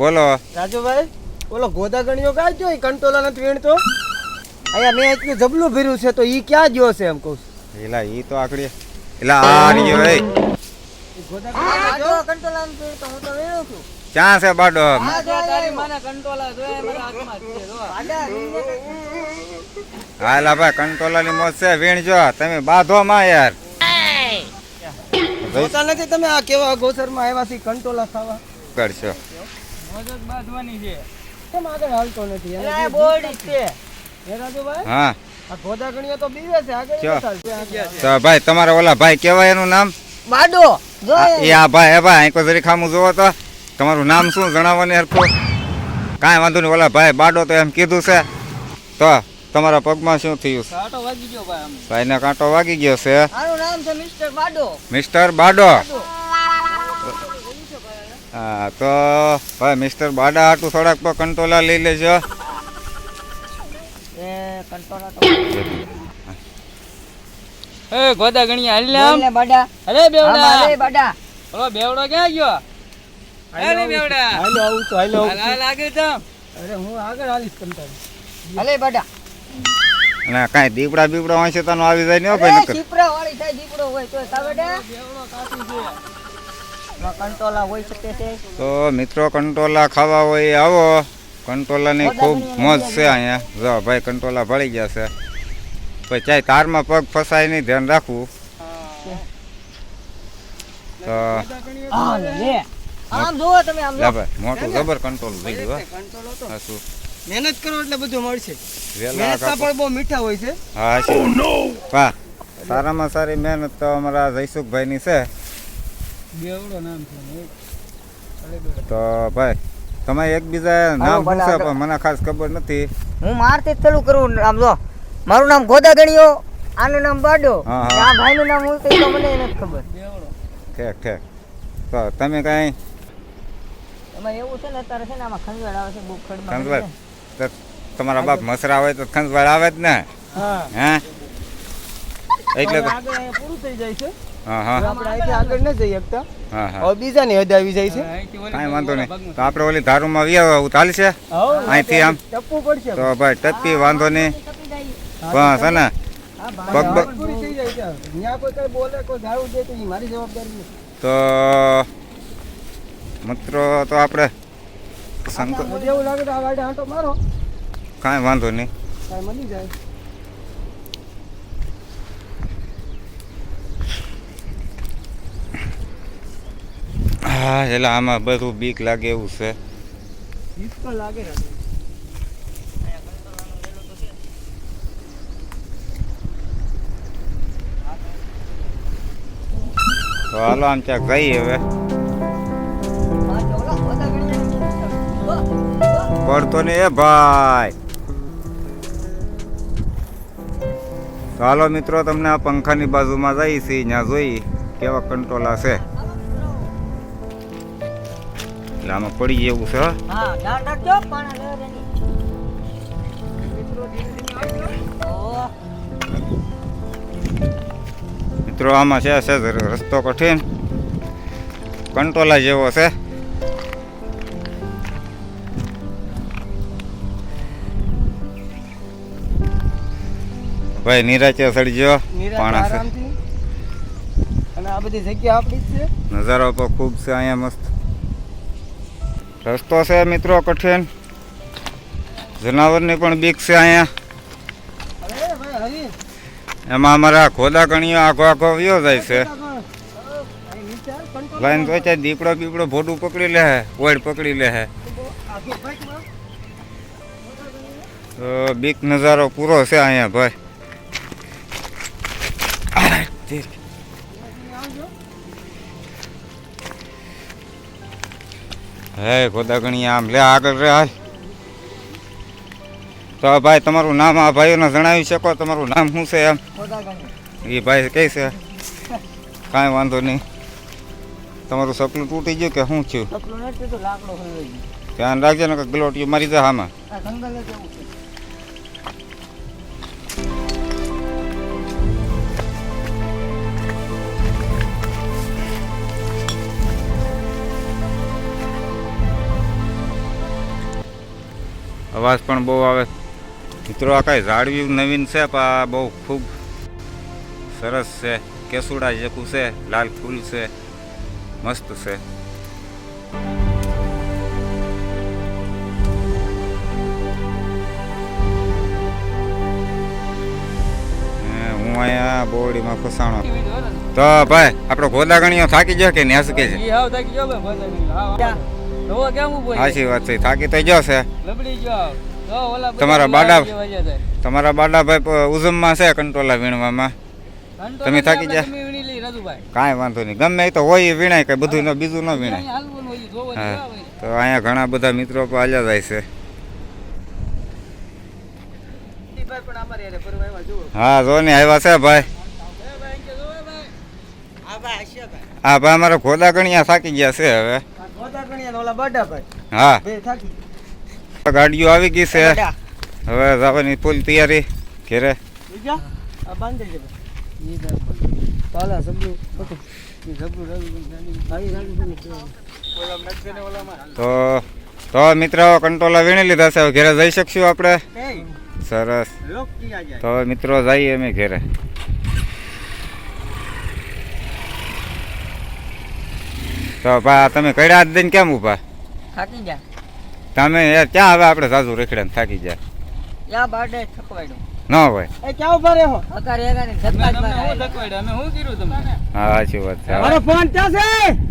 બોલો. રાજુભાઈ બોલો ગોદા ગણ્યો કાંઈ જો કંટોલા નથી વીણતો અહીંયા મેં એટલું જબલું ભર્યું છે તો ઈ ક્યાં ગયો છે એમ કહું છું. એલા ઈ તો આકડી એલા આ રહ્યો એ. ગોદા ગણ્યો કંટોલા નથી વીણતો, હું તો વીણું છું. ક્યાં છે બાડો? આ જો તારી માના કંટોલા જોયા મારા હાથમાં છે, જો. આડા વીણને કંઈ- હા એલા ભાઈ કંટોલાની મોજ છે વીણજો તમે બાંધો માં યાર. જોતા નથી તમે આ કેવા ગોસરમાં આવ્યા છે કંટોલા ખાવા? કરશો. મગજ બાંધવાની છે. કેમ આગળ હાલતો નથી? એને એટલે આ બોરડી જ છે. હે રાજુભાઈ હા. આ ગોદા ગણીઓ તો બીવે છે આગળ ક્યાં? નથી હાલતું. તો ભાઈ તમારા ઓલા ભાઈ કેવાય એનું નામ? બાડો જો એ. આ ભાઈ એ ભાઈ આંકો જરી ખામું જોવો તો. તમારું નામ શું? જણાવવાની હરખું. કાંઈ વાંધો નહીં ઓલા ભાઈ બાડો તો એમ કીધું છે. તો તમારા પગમાં શું થયું? છે કાંટો વાગી ગયો ભાઈ ને ભાઈને કાંટો વાગી ગયો છે. આનું નામ છે મિસ્ટર બાડો. મિસ્ટર બાડો. હા તો ભાઈ મિસ્ટર બાડા હાટું થોડાક તો કંટોલા લઈ લેજો. એ કંટોલા તો એ ગોદા ગણી હાલ લે બાડા. અરે બેવડા. અરે બાડા. ઓલો બેવડો ક્યાં ગયો? અરે બેવડા. હાલો આવું તો હાલો હાલ આગળ જામ અરે હું આગળ હાલીશ કંટાળી હાલે બાડા. અને કાંઈ દીપડા બીપડા વાંચે તનો આવી જાય ને ભાઈ નકર. દીપડા વાળી થાય દીપડો હોય તો સાવડા બેવડો કાપી છે. કંટોલા હોય શકે છે. તો મિત્રો કંટોલા ખાવા હોય આવો. કંટોલાની ખૂબ મોજ છે અહીંયા. જો ભાઈ કંટોલા ભળી ગયા છે. પછી ચાય તારમાં પગ ફસાય નહીં ધ્યાન રાખવું. તો આમ જોવો તમે આમ મોટું જબર કંટ્રોલ થઈ ગયું હો. કંટોલો તો હા શું મહેનત કરો એટલે બધું મળશે. વેલા પણ બહુ મીઠા હોય છે. હા વાહ સારામાં સારી મહેનત તો અમારા જયસુખભાઈની છે. બેવડો નામ છે તો ભાઈ તમે એકબીજા નામ પૂછો પણ મને ખાસ ખબર નથી. હું મારથી ચાલુ કરું આમ જો. મારું નામ ગોદા ગણ્યો આનું નામ બાડો. આ ભાઈનું નામ હું તો મને નથી ખબર. ઠેક ઠેક. તો તમે કાંઈ એમાં એવું છે ને અત્યારે છે ને આમાં ખંજવાળ આવે છે બહુ ખડમાં ખંજવાળ તમારા બાપ મસરા હોય તો ખંજવાળ આવે જ ને. હા. હે? એટલે પૂરું થઈ જાય છે. આપણે અહીંથી આગળ ન જઈ શકતા હા હા હવે બીજાની હદ આવી જાય છે. કાંઈ વાંધો નહીં. તો આપણે ઓલી ધારુમાં વ્યા ચાલશે? અહીંથી આમ. ટપવું પડશે. તો ભાઈ ટપકી વાંધો નહીં. પણ હે ને? તો પગ તો આપણે કાંઈ વાંધો છે ત્યાં કોઈ કઈ બોલે કોઈ ગાળું દે તો ઈ મારી જવાબદારી નથી તો મિત્રો તો આપણે શંકર મને એવું લાગે તો આ વાડે આંટો મારો કાંઈ વાંધો નહીં કાંઈ મળી જાય હા એટલે આમાં બધું બીક લાગે એવું છે. બીક તો લાગે તો હાલો આમ ત્યાં જઈએ હવે. પડતો ને એ ભાઈ. તો હાલો મિત્રો તમને આ પંખાની બાજુમાં જઈ છીએ ત્યાં જોઈ કેવા કંટ્રોલ છે. એટલે આમાં પડી એવું છે મિત્રો આમાં છે છે રસ્તો કઠિન. કંટોલા જેવો છે. ભાઈ નિરાચે સડજો પાણા છે. અને આ બધી જગ્યા આપણી છે. નજારો તો ખૂબ છે અહીંયા મસ્ત. રસ્તો છે મિત્રો કઠિન. જનાવરની પણ બીક છે અહીંયા. એમાં અમારા ખોદા કણીઓ આખો આખો વ્યો જાય છે. લાઈન તો છે દીપડો બીપડો ભોડું પકડી લે ઓડ પકડી લે તો બીક નજારો પૂરો છે અહીંયા, ભાઈ. હે ખોદા ગણી આમ લે આગળ રે હાલ. તો ભાઈ તમારું નામ આ ભાઈઓને જણાવી શકો? તમારું નામ શું છે એમ? એ ભાઈ કઈ છે? કાંઈ વાંધો નહીં. તમારું સપનું તૂટી ગયું કે શું થયું? ગયો. ધ્યાન રાખજો ને કે ગલોટીયું મારી જાય આમાં અવાજ પણ બહુ આવે. મિત્રો આ કાંઈ ઝાડવ્યું નવીન છે પણ આ બહુ ખૂબ સરસ છે. કેસુડા જેકું છે લાલ ફૂલ છે મસ્ત છે. હે, હું અહીંયા બોડીમાં ફસાણો. તો ભાઈ આપણો ગોદાગણીઓ થાકી ગયો કે ન્યાસ કે છે? ભાઈ? સાચી વાત છે થાકી તો ગયો છે લબડી ગયો. જો ઓલા બધા તમારા બાડા-. તમારા બાડાભાઈ પ- ઉઝમમાં છે કંટોલા વીણવામાં તમે થાકી ગયા? કાંઈ વાંધો નહીં ગમે એ તો હોય એ વીણાય કઈ બધું ન બીજું ન વીણાય હા તો અહીંયા ઘણા બધા મિત્રો પણ હાલ્યા જાય છે ભાઈ હા જો ને આવ્યા છે ભાઈ ભાઈ, ભાઈ. ભાઈ ભાઈ હા ભાઈ અમારા ગોદાગણિયા થાકી ગયા છે હવે હા. ગાડીઓ આવી ગઈ છે. હવે જવાની ફૂલ તૈયારી ઘેરે. તો તો મિત્રો કંટોલા વીણી લીધા છે. હવે ઘેરે જઈ શકશું આપણે? સરસ. લોક ક્યાં જાય? તો મિત્રો જઈએ અમે ઘેરે. તો ભાઈ તમે કડ્યા હાથ દઈને કેમ ઊભા? થાકી ગયા. તમે યાર ક્યાં હવે આપણે સાસુ રેખડે થાકી જાય યા બાડે થકવાડ્યો. ન ભાઈ એ ક્યાં ઊભા હો? અકારે ધક્કા જ તમને મારા શું અમે શું કર્યું તમને? હા સાચી વાત છે. મારો ફોન ક્યાં છે?